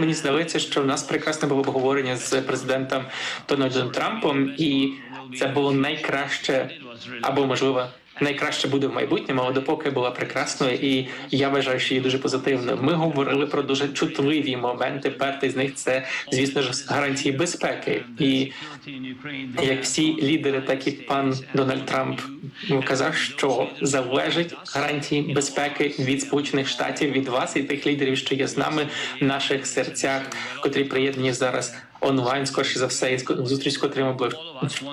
Мені здається, що в нас прекрасне було обговорення з президентом Дональдом Трампом, і це було найкраще або можливо. Найкраще буде в майбутньому, але допоки була прекрасною, і я вважаю, що її дуже позитивно. Ми говорили про дуже чутливі моменти. Перший з них це, звісно ж, гарантії безпеки. І як всі лідери, так і пан Дональд Трамп казав, що залежить гарантії безпеки від Сполучених Штатів, від вас і тих лідерів, що є з нами в наших серцях, котрі приєднані зараз онлайн, скоріше за все, і зустріч, з котрими були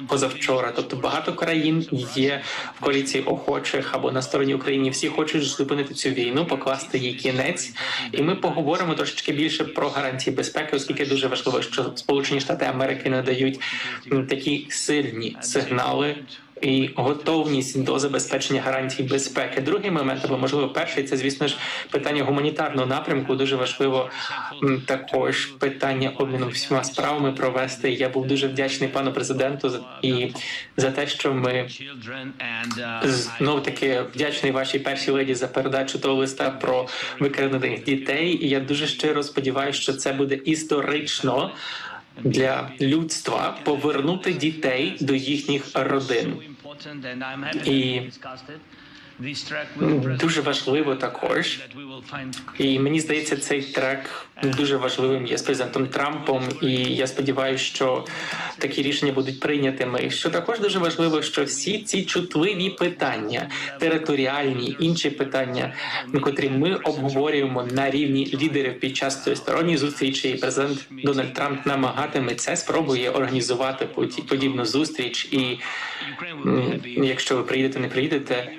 позавчора. Тобто багато країн є в коаліції охочих або на стороні України. Всі хочуть зупинити цю війну, покласти їй кінець. І ми поговоримо трошечки більше про гарантії безпеки, оскільки дуже важливо, що Сполучені Штати Америки надають такі сильні сигнали. І готовність до забезпечення гарантій безпеки. Другий момент, або можливо, перший це, звісно ж, питання гуманітарного напрямку. Дуже важливо також питання обміну всіма справами провести. Я був дуже вдячний пану президенту і за те, що ми знов таки вдячний вашій першій леді за передачу того листа про викрадених дітей. І я дуже щиро сподіваюся, що це буде історично для людства повернути дітей до їхніх родин. important and I'm happy to discuss it. Дуже важливо також. І мені здається, цей трек дуже важливим є з президентом Трампом, і я сподіваюся, що такі рішення будуть прийнятими. Що також дуже важливо, що всі ці чутливі питання, територіальні інші питання, на котрі ми обговорюємо на рівні лідерів під час цієї сторонньої зустрічі, і президент Дональд Трамп намагатиметься спробує організувати поді- подібну зустріч. І якщо ви приїдете, не приїдете.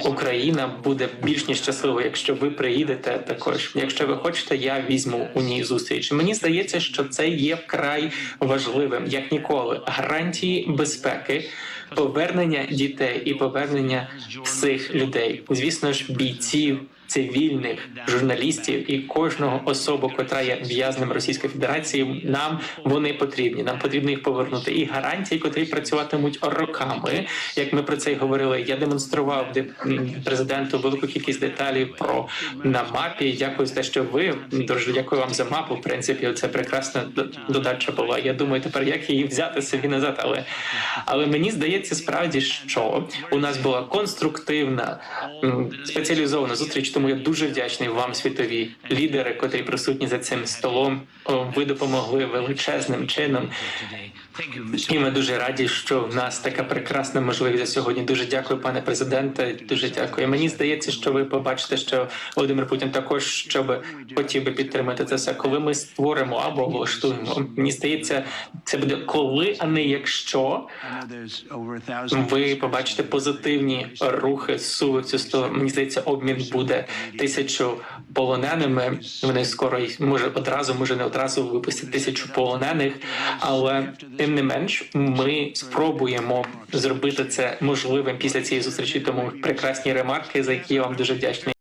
Україна буде більш ніж щаслива, якщо ви приїдете також. Якщо ви хочете, я візьму у ній зустріч. Мені здається, що це є вкрай важливим, як ніколи. Гарантії безпеки, повернення дітей і повернення всіх людей. Звісно ж, бійців. Цивільних журналістів і кожного особу, котра є в'язнем Російської Федерації, нам вони потрібні. Нам потрібно їх повернути. І гарантії, котрі працюватимуть роками. Як ми про це й говорили, я демонстрував де- президенту велику кількість деталей про на мапі. Дякую за те, що ви дуже дякую вам за мапу. В принципі, це прекрасна додача була. Я думаю, тепер як її взяти собі назад. Але але мені здається, справді, що у нас була конструктивна спеціалізована зустріч. Тому я дуже вдячний вам, світові лідери, котрі присутні за цим столом. Ви допомогли величезним чином. І ми дуже раді, що в нас така прекрасна можливість сьогодні. Дуже дякую, пане президенте. Дуже дякую. Мені здається, що ви побачите, що Володимир Путін також щоб хотів би підтримати це все. Коли ми створимо або влаштуємо. Мені здається, це буде коли, а не якщо ви побачите позитивні рухи цю сторону. Мені здається, обмін буде тисячу полоненими. Вони скоро й- може одразу, може не одразу випустять тисячу полонених, але тим не менш, ми спробуємо зробити це можливим після цієї зустрічі. Тому прекрасні ремарки, за які я вам дуже вдячний.